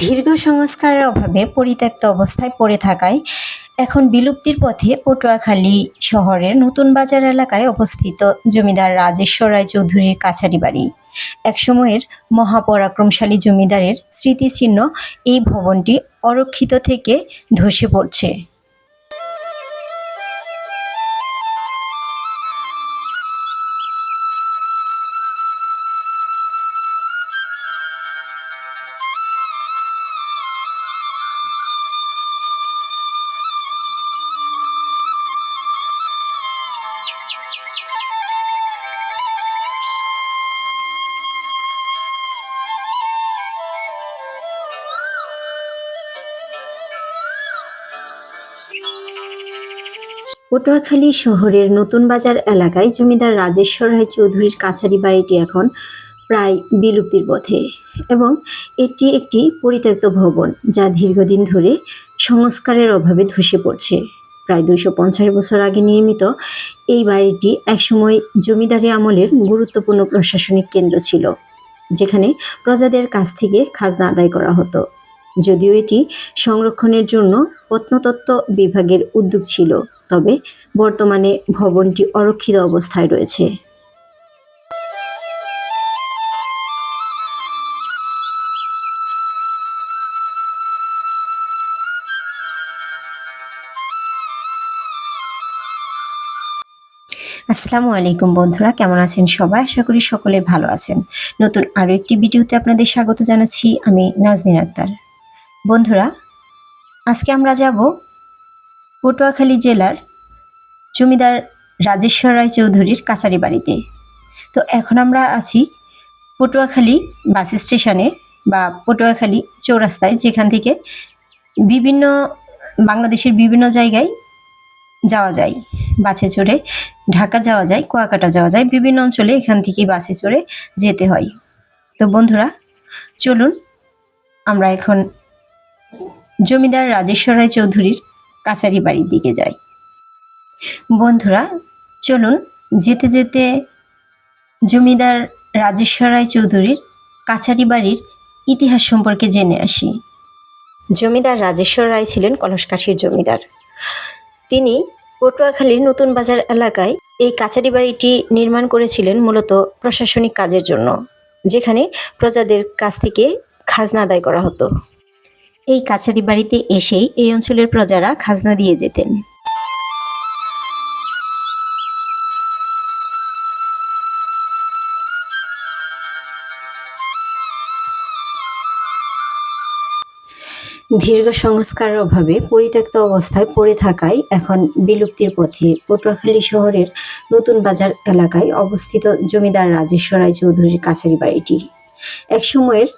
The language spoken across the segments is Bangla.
দীর্ঘ সংস্কারের অভাবে পরিত্যক্ত অবস্থায় পড়ে থাকায় এখন বিলুপ্তির পথে পটুয়াখালী শহরের নতুন বাজার এলাকায় অবস্থিত জমিদার রাজেশ্বর রায় চৌধুরীর কাছারি বাড়ি। একসময়ের মহাপরাক্রমশালী জমিদারের স্মৃতিচিহ্ন এই ভবনটি অরক্ষিত থেকে ধসে পড়ছে। পটুয়াখালী শহরের নতুন বাজার এলাকায় জমিদার রাজেশ্বর রায় চৌধুরীর কাছারি বাড়িটি এখন প্রায় বিলুপ্তির পথে এবং এটি একটি পরিত্যক্ত ভবন যা দীর্ঘদিন ধরে সংস্কারের অভাবে ধসে পড়ছে। প্রায় দুইশো পঞ্চাশ বছর আগে নির্মিত এই বাড়িটি একসময় জমিদারি আমলের গুরুত্বপূর্ণ প্রশাসনিক কেন্দ্র ছিল, যেখানে প্রজাদের কাছ থেকে খাজনা আদায় করা হতো। যদিও এটি সংরক্ষণের জন্য প্রত্নতত্ত্ব বিভাগের উদ্যোগ ছিল তবে বর্তমানে ভবনটি অরক্ষিত অবস্থায় রয়েছে। আসসালামু আলাইকুম বন্ধুরা, কেমন আছেন সবাই? আশা করি সকলে ভালো আছেন। নতুন আরও একটি ভিডিওতে আপনাদের স্বাগত জানাচ্ছি, আমি নাজনীন আক্তার। বন্ধুরা, আজকে আমরা যাব পটুয়াখালী জেলার জমিদার রাজেশ্বর রায় চৌধুরীর কাছারি বাড়িতে। তো এখন আমরা আছি পটুয়াখালী বাস স্টেশনে বা পটুয়াখালী চৌরাস্তায়, যেখান থেকে বিভিন্ন, বাংলাদেশের বিভিন্ন জায়গায় যাওয়া যায়। বাসে চড়ে ঢাকা যাওয়া যায়, কুয়াকাটা যাওয়া যায়, বিভিন্ন অঞ্চলে এখান থেকে বাসে চড়ে যেতে হয়। তো বন্ধুরা, চলুন আমরা এখন জমিদার রাজেশ্বর রায় চৌধুরীর কাছারি বাড়ির দিকে যাই। বন্ধুরা, চলুন যেতে যেতে জমিদার রাজেশ্বর রায় চৌধুরীর কাছারি বাড়ির ইতিহাস সম্পর্কে জেনে আসি। জমিদার রাজেশ্বর রায় ছিলেন কলসকাঠির জমিদার। তিনি পটুয়াখালীর নতুন বাজার এলাকায় এই কাছারি বাড়িটি নির্মাণ করেছিলেন মূলত প্রশাসনিক কাজের জন্য, যেখানে প্রজাদের কাছ থেকে খাজনা আদায় করা হতো। এই কাছারি বাড়িতে এসেই এই অঞ্চলের প্রজারা খাজনা দিয়ে যেতেন। দীর্ঘ সংস্কারের অভাবে পরিত্যক্ত অবস্থায় পড়ে থাকায় এখন বিলুপ্তির পথে পটুয়াখালী শহরের নতুন বাজার এলাকায় অবস্থিত জমিদার রাজেশ্বর রায় চৌধুরীর কাছারি বাড়িটি। একসময়ের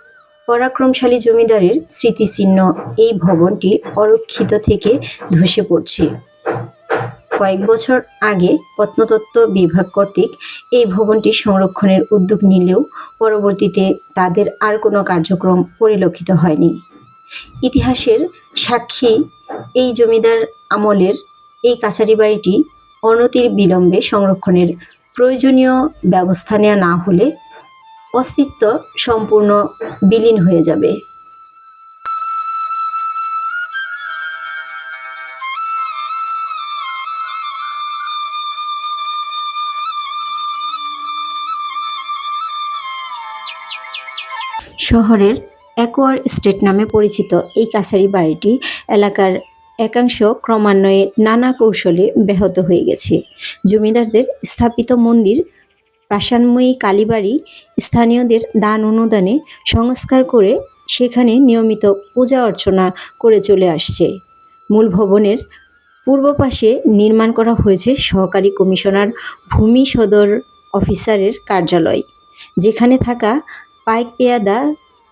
পরাক্রমশালী জমিদারের স্মৃতিচিহ্ন এই ভবনটি অরক্ষিত থেকে ধসে পড়ছে। কয়েক বছর আগে প্রত্নতত্ত্ব বিভাগ কর্তৃক এই ভবনটি সংরক্ষণের উদ্যোগ নিলেও পরবর্তীতে তাদের আর কোনো কার্যক্রম পরিলক্ষিত হয়নি। ইতিহাসের সাক্ষী এই জমিদার আমলের এই কাছারি বাড়িটি অনতির বিলম্বে সংরক্ষণের প্রয়োজনীয় ব্যবস্থা নেওয়া না হলে অস্তিত্ব সম্পূর্ণ বিলীন হয়ে যাবে। শহরের অ্যাকোয়ার স্টেট নামে পরিচিত এই কাছারি বাড়িটি এলাকার একাংশ ক্রমান্বয়ে নানা কৌশলে ব্যাহত হয়ে গেছে। জমিদারদের স্থাপিত মন্দির প্রাসান্ময়ী কালীবাড়ি স্থানীয়দের দান অনুদানে সংস্কার করে সেখানে নিয়মিত পূজা অর্চনা করে চলে আসছে। মূল ভবনের পূর্ব পাশে নির্মাণ করা হয়েছে সহকারী কমিশনার ভূমি সদর অফিসারের কার্যালয়, যেখানে থাকা পাইক পেয়াদা,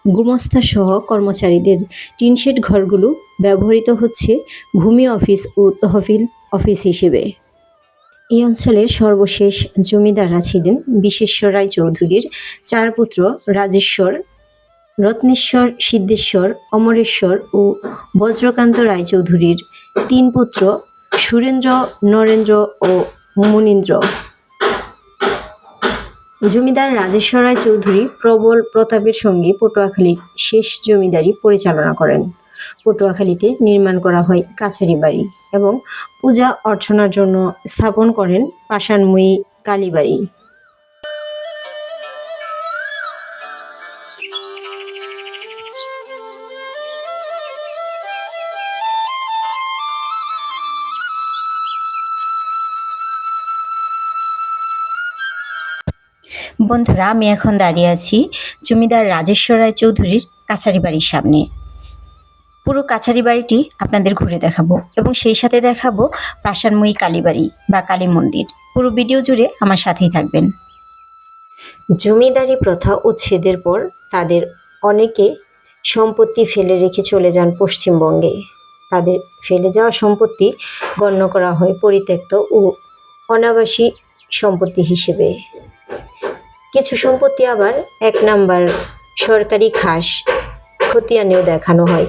গুমস্তা সহ কর্মচারীদের টিনশেড ঘরগুলো ব্যবহৃত হচ্ছে ভূমি অফিস ও তহবিল অফিস হিসেবে। এই অঞ্চলের সর্বশেষ জমিদাররা ছিলেন বিশেশ্বর রায় চৌধুরীর চার পুত্র রাজেশ্বর, রত্নেশ্বর, সিদ্ধেশ্বর, অমরেশ্বর ও বজ্রকান্ত রায়চৌধুরীর তিন পুত্র সুরেন্দ্র, নরেন্দ্র ও মুনীন্দ্র। জমিদার রাজেশ্বর রায় চৌধুরী প্রবল প্রতাপের সঙ্গে পটুয়াখালীর শেষ জমিদারি পরিচালনা করেন। পটুয়াখালীতে নির্মাণ করা হয় কাছারি বাড়ি এবং পূজা অর্চনার জন্য স্থাপন করেন পাষাণময়ী কালীবাড়ি। বন্ধুরা, আমি এখন দাঁড়িয়ে আছি জমিদার রাজেশ্বর রায় চৌধুরীর কাছারি বাড়ির সামনে। পুরো কাছারি বাড়িটি আপনাদের ঘুরে দেখাবো এবং সেই সাথে দেখাবো প্রাসাদময়ী কালীবাড়ি বা কালী মন্দির। পুরো ভিডিও জুড়ে আমার সাথেই থাকবেন। জমিদারি প্রথা উচ্ছেদের পর তাদের অনেকে সম্পত্তি ফেলে রেখে চলে যান পশ্চিমবঙ্গে। তাদের ফেলে যাওয়া সম্পত্তি গণ্য করা হয় পরিত্যক্ত ও অনাবাসী সম্পত্তি হিসেবে। কিছু সম্পত্তি আবার এক নাম্বার সরকারি খাস, খতিয়ানেও দেখানো হয়।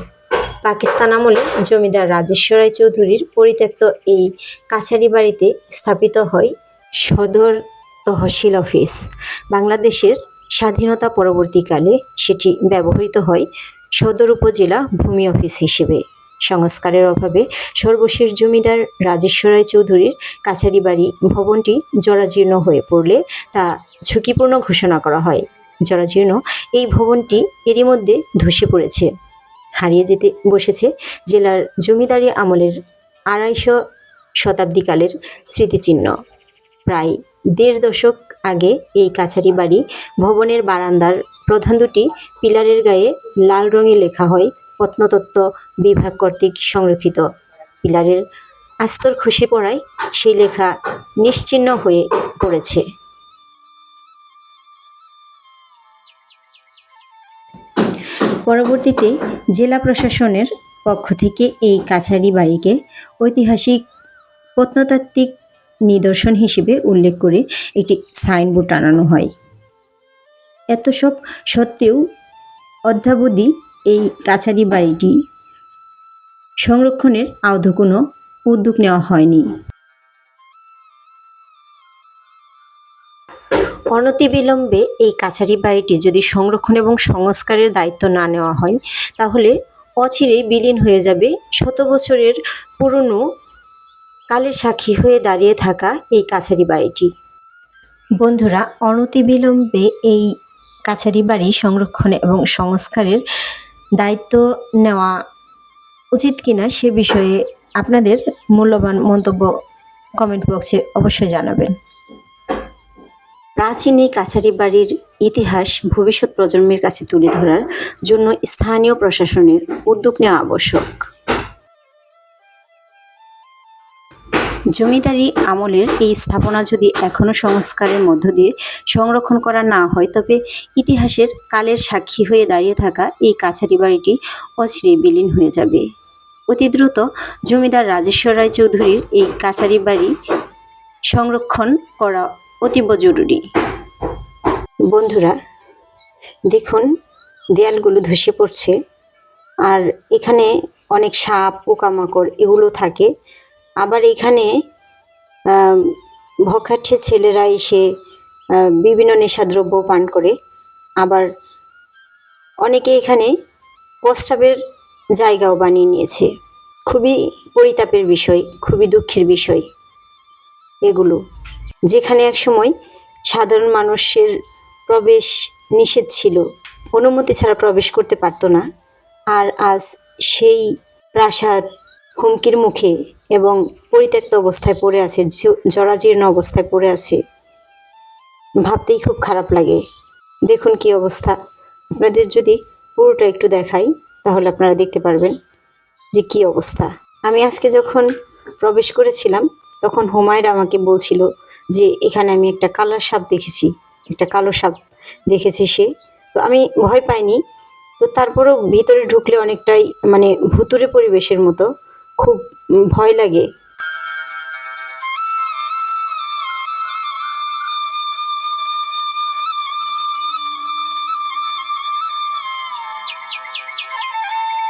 পাকিস্তান আমলে জমিদার রাজেশ্বর রায় চৌধুরীর পরিত্যক্ত এই কাছারি বাড়িতে স্থাপিত হয় সদর তহসিল অফিস। বাংলাদেশের স্বাধীনতা পরবর্তীকালে সেটি ব্যবহৃত হয় সদর উপজেলা ভূমি অফিস হিসেবে। সংস্কারের অভাবে সর্বশেষ জমিদার রাজেশ্বর রায় চৌধুরীর কাছারি বাড়ি ভবনটি জরাজীর্ণ হয়ে পড়লে তা ঝুঁকিপূর্ণ ঘোষণা করা হয়। জরাজীর্ণ এই ভবনটি এরই মধ্যে ধসে পড়েছে। হারিয়ে যেতে বসেছে জেলার জমিদারি আমলের আড়াইশো শতাব্দীকালের স্মৃতিচিহ্ন। প্রায় দেড় দশক আগে এই কাছারি বাড়ি ভবনের বারান্দার প্রধান দুটি পিলারের গায়ে লাল রঙে লেখা হয়, প্রত্নতত্ত্ব বিভাগ কর্তৃক সংরক্ষিত। পিলারের আস্তর খসে পড়ায় সেই লেখা নিশ্চিহ্ন হয়ে পড়েছে। পরবর্তীতে জেলা প্রশাসনের পক্ষ থেকে এই কাছারি বাড়িকে ঐতিহাসিক প্রত্নতাত্ত্বিক নিদর্শন হিসেবে উল্লেখ করে একটি সাইনবোর্ড টানানো হয়। এত সব সত্ত্বেও অদ্যাবধি এই কাছারি বাড়িটি সংরক্ষণের আদৌ কোনো উদ্যোগ নেওয়া হয়নি। অনতিবিলম্বে এই কাছারি বাড়িটি যদি সংরক্ষণ এবং সংস্কারের দায়িত্ব না নেওয়া হয়, তাহলে অচিরেই বিলীন হয়ে যাবে শত বছরের পুরনো কালের সাক্ষী হয়ে দাঁড়িয়ে থাকা এই কাছারি বাড়িটি। বন্ধুরা, অনতিবিলম্বে এই কাছারি বাড়ি সংরক্ষণ এবং সংস্কারের দায়িত্ব নেওয়া উচিত কিনা সে বিষয়ে আপনাদের মূল্যবান মন্তব্য কমেন্ট বক্সে অবশ্যই জানাবেন। প্রাচীন এই কাছারি বাড়ির ইতিহাস ভবিষ্যৎ প্রজন্মের কাছে তুলে ধরার জন্য স্থানীয় প্রশাসনের উদ্যোগ নেওয়া আবশ্যক। জমিদারি আমলের এই স্থাপনা যদি এখনও সংস্কারের মধ্য দিয়ে সংরক্ষণ করা না হয়, তবে ইতিহাসের কালের সাক্ষী হয়ে দাঁড়িয়ে থাকা এই কাছারি বাড়িটি অচিরে বিলীন হয়ে যাবে। অতি দ্রুত জমিদার রাজেশ্বর রায় চৌধুরীর এই কাছারি বাড়ি সংরক্ষণ করা অতীব জরুরি। বন্ধুরা, দেখুন, দেয়ালগুলো ধসে পড়ছে। আর এখানে অনেক সাপ, পোকামাকড় এগুলো থাকে। আবার এখানে ভখাঠে ছেলেরা এসে বিভিন্ন নেশাদ্রব্য পান করে। আবার অনেকে এখানে প্রস্রাবের জায়গাও বানিয়ে নিয়েছে। খুবই পরিতাপের বিষয়, খুবই দুঃখের বিষয় এগুলো। যেখানে এক সময় সাধারণ মানুষের প্রবেশ নিষেধ ছিল। অনুমতি ছাড়া প্রবেশ করতে পারতো না। আর আজ সেই প্রাসাদ হুমকির মুখে এবং পরিত্যক্ত অবস্থায় পড়ে আছে জরাজীর্ণ অবস্থায় পড়ে আছে। ভাবতেই খুব খারাপ লাগে। দেখুন কি অবস্থা। আপনাদের যদি পুরোটা একটু দেখাই, তাহলে আপনারা দেখতে পারবেন যে কি অবস্থা। আমি আজকে যখন প্রবেশ করেছিলাম, তখন হুমায়রা আমাকে বলছিল যে এখানে আমি একটা কালার সাপ দেখেছি, একটা কালো সাপ দেখেছে সে। তো আমি ভয় পাইনি। তো তারপরেও ভিতরে ঢুকলে অনেকটাই মানে ভুতুরে পরিবেশের মতো, খুব ভয় লাগে।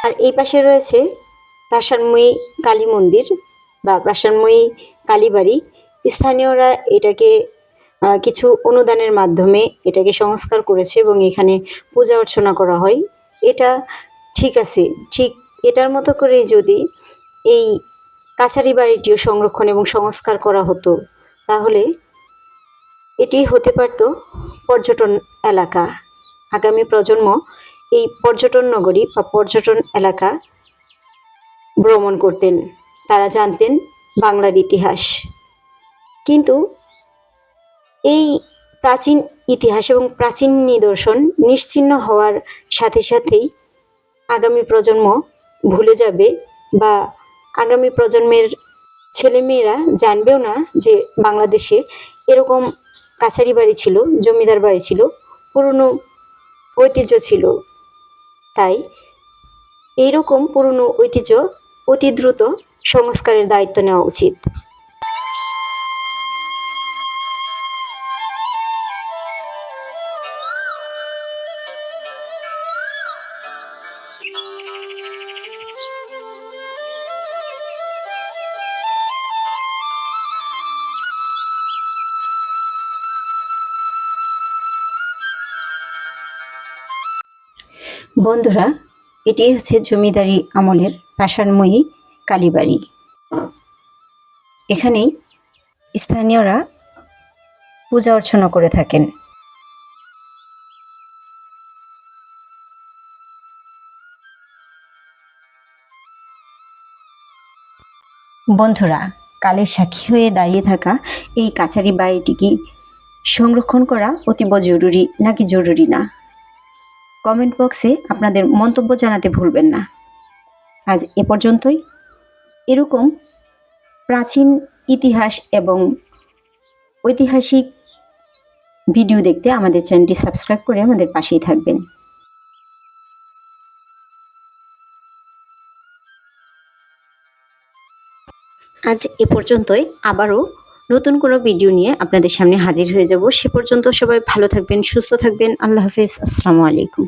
আর এই পাশে রয়েছে প্রাসাদময়ী কালী মন্দির বা প্রাসাদময়ী কালীবাড়ি। স্থানীয়রা এটাকে কিছু অনুদানের মাধ্যমে এটাকে সংস্কার করেছে এবং এখানে পূজা অর্চনা করা হয়। এটা ঠিক আছে, ঠিক এটার মতো করে যদি এই কাছারি বাড়িটিও সংরক্ষণ এবং সংস্কার করা হতো, তাহলে এটি হতে পারত পর্যটন এলাকা। আগামী প্রজন্ম এই পর্যটন নগরী বা পর্যটন এলাকা ভ্রমণ করতেন। তারা জানতেন বাংলার ইতিহাস। কিন্তু এই প্রাচীন ইতিহাস এবং প্রাচীন নিদর্শন নিশ্চিহ্ন হওয়ার সাথে সাথেই আগামী প্রজন্ম ভুলে যাবে বা আগামী প্রজন্মের ছেলেমেয়েরা জানবেও না যে বাংলাদেশে এরকম কাছারি বাড়ি ছিল, জমিদার বাড়ি ছিল, পুরনো ঐতিহ্য ছিল। তাই এইরকম পুরনো ঐতিহ্য অতি দ্রুত সংস্কারের দায়িত্ব নেওয়া উচিত। বন্ধুরা এটি হচ্ছে জমিদারি আমলের পাষাণময়ী কালীবাড়ি। এখানেই স্থানীয়রা পূজা অর্চনা করে থাকেন। বন্ধুরা, কালের সাক্ষী হয়ে দাঁড়িয়ে থাকা এই কাছারি বাড়িটি কি সংরক্ষণ করা অতীব জরুরি নাকি জরুরি না? কমেন্ট বক্সে আপনাদের মন্তব্য জানাতে ভুলবেন না। আজ এ পর্যন্তই। এরকম প্রাচীন ইতিহাস এবং ঐতিহাসিক ভিডিও দেখতে আমাদের চ্যানেলটি সাবস্ক্রাইব করে আমাদের পাশেই থাকবেন। আজ এ পর্যন্তই। আবারও নতুন কোনো ভিডিও নিয়ে আপনাদের সামনে হাজির হয়ে যাব। সে পর্যন্ত সবাই ভালো থাকবেন, সুস্থ থাকবেন। আল্লাহ হাফেজ। আসসালামু আলাইকুম।